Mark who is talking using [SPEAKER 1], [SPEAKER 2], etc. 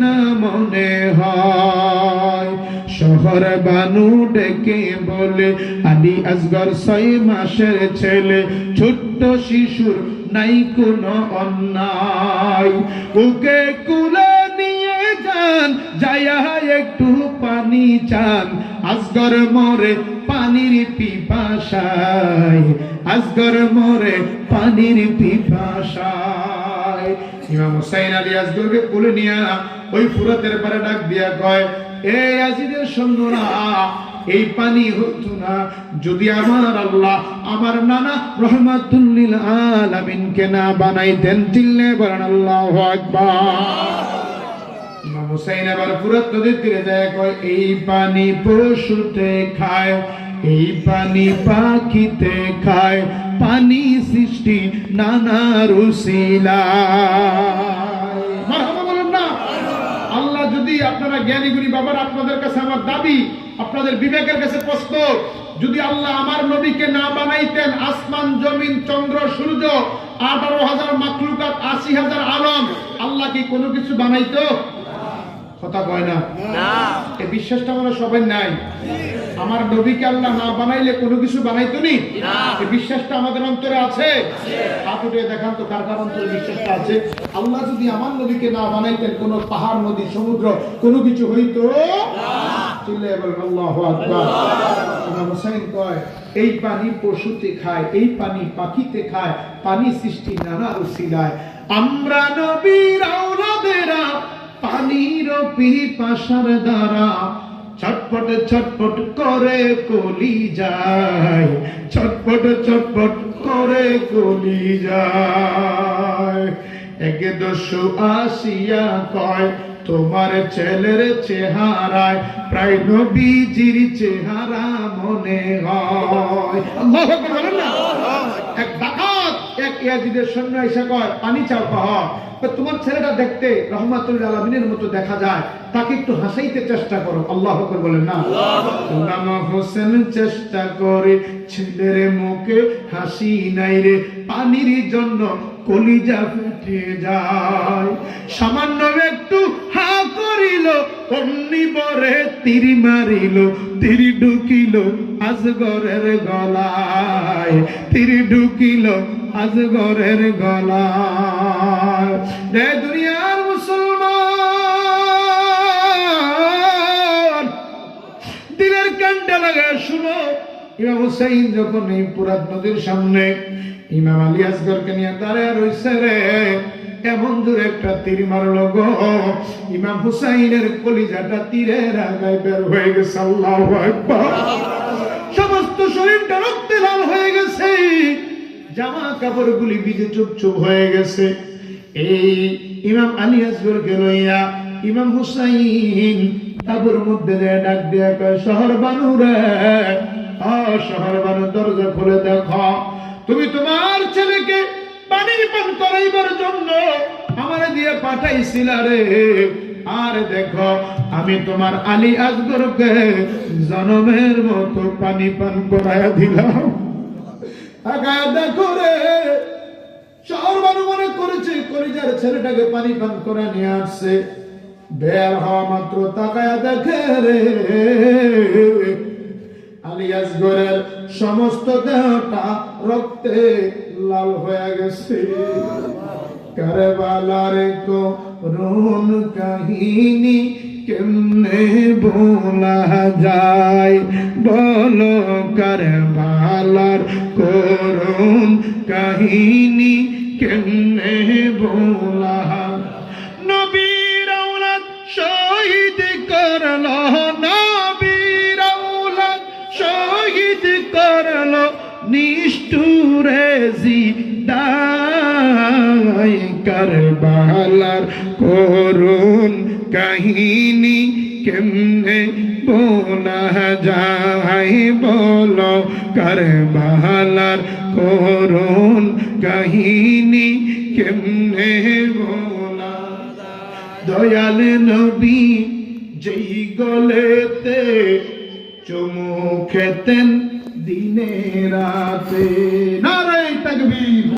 [SPEAKER 1] না মনে হয়। শহর বানু ডেকে বলে, আলী আসগর ছয় মাসের ছেলে, ছোট্ট শিশুর নাই কোনো অন্যায়। ওকে কুলে নিয়ে যান, যায়া একটু পানি চান। আসগর মরে পানির পিপাসায়, আসগর মরে পানির পিপাসায়। ইমাম হুসাইন আলী আসগরকে কোলে নিয়ে ওই ফুরাতের পারে ডাক দিয়া কয়, এ আজিদের সৈন্যরা, এই পানি হতো না। যদি আমার আল্লাহ আমার নানা রহমাতুল্লিল আলামিনকে না বানাইতেন চিল্লে বলেন আল্লাহু আকবার। ইমাম হুসাইন আবার ফুরাত নদীর তীরে যায়, কয়, এই পানি পশুতে খায়, এই পানি পাখিতে খায় পানি সৃষ্টি নানা মারহাবা বলেন না। আল্লাহ যদি আপনারা জ্ঞানী গুণী বাবার আপনাদের কাছে আমার দাবি, আপনাদের বিবেকের কাছে প্রশ্ন, যদি আল্লাহ আমার নবীকে না বানাইতেন, আসমান, জমিন, চন্দ্র, সূর্য, আঠারো হাজার মাকলুকাত আশি হাজার আলম, আল্লাহ কি কোনো কিছু বানাইতো? কথা কয় না? এই বিশ্বাসটা আমরা সবাই নাই। আমার নবীকে আল্লাহ না বানাইলে কোনো কিছু বানাইতো নি? এই বিশ্বাসটা আমাদের অন্তরে আছে? হাত উঠে দেখান তো কার কার অন্তরে বিশ্বাসটা আছে? আল্লাহ যদি আমার নবীকে না বানাইতেন কোন পাহাড় নদী সমুদ্র কোনো কিছু হইতো? চিল্লাইয়া বলেন আল্লাহু আকবার। হোসেন কয় এই পানি পশুতে খায় এই পানি পাখিতে খায় পানি সৃষ্টি নানা রসিলায় আমরা নবীর আওলাদেরা পানির পিপাসার দ্বারা ছটপট ছটপট করে কলি যায়। ছটপট ছটপট করে কলি যায়। এক দস্যু আসিয়া কয়, তোমার ছেলের চেহারায় প্রায় নবীজির চেহারা মনে হয়। আল্লাহু বলেন না। ইয়াজিদের সৈন্য এসে কয় পানি চাও পাহা। তোমার ছেলেটা দেখতে রহমাতুল আলমিনের মতো দেখা যায়। তাকে একটু হাসাইতে চেষ্টা করো। আল্লাহ বলেন না। হোসেন চেষ্টা করে ছেলের মুখে হাসি নাই রে। পানির জন্য কলিজা ফেটে যায়। সামান্য একটু হা করিল অমনি পরে তীর মারিল। তীর ঢুকিল আজগরের গলায়। তীর ঢুকিল আজগরের গলায় রে দুনিয়ার মুসলমান, দিলের কান্ডা লাগা, শুনো। ইমাম হুসাইন যখন এই পুরাত নদীর সামনে ইমাম আলী আসগরকে নিয়ে দাঁড়ায় রইছে রে, এমন দূরে একটা তীর মারলো গো। ইমাম হুসাইনের কলিজাটা তীরের আগায় বের হয়ে গেছে, আল্লাহু সমস্ত শরীরটা রক্তে লাল হয়ে গেছে। জামা কাপড়গুলি ভিজে চুপ চুপ হয়ে গেছে। এই ইমাম আলী আসগরকে লইয়া ইমাম হুসাইন তাবুর মধ্যে ডাক দিয়া কয়, শহর বানু রে শহর বানু, দরজা খুলে দেখো। তুমি তোমার ছেলেকে পানি পান করাইবার জন্য আমার দিয়ে পাঠাইছিলা রে। আর দেখো, আমি তোমার আলী আসগরকে জনমের মতো পানি পান করাইয়া দিলাম। শহর মানু মনে করেছে ছেলেটাকে পানি পান করে নিয়ে আসছে। বের হওয়া মাত্র তাকায়া দেখে রে। আলিয়াস সমস্ত দেহটা রক্তে লাল হয়ে গেছে। কারবালার কো রুন কাহিনী কেমনে বলা যায়? বলো কারবালার করুন কাহিনী কেমনে বলা নবীর আওলাদ শহীদ করল, নবীর আওলাদ শহীদ করল, নিষ্ঠুরে জিদায় কারবালার করুন কাহিনী কেমনে বলা যায় বলো কারবালার করুন কাহিনী কেমনে দয়াল নবী যেই গলেতে চুমু খেতেন দিনে রাতে। নারায় তকবীর।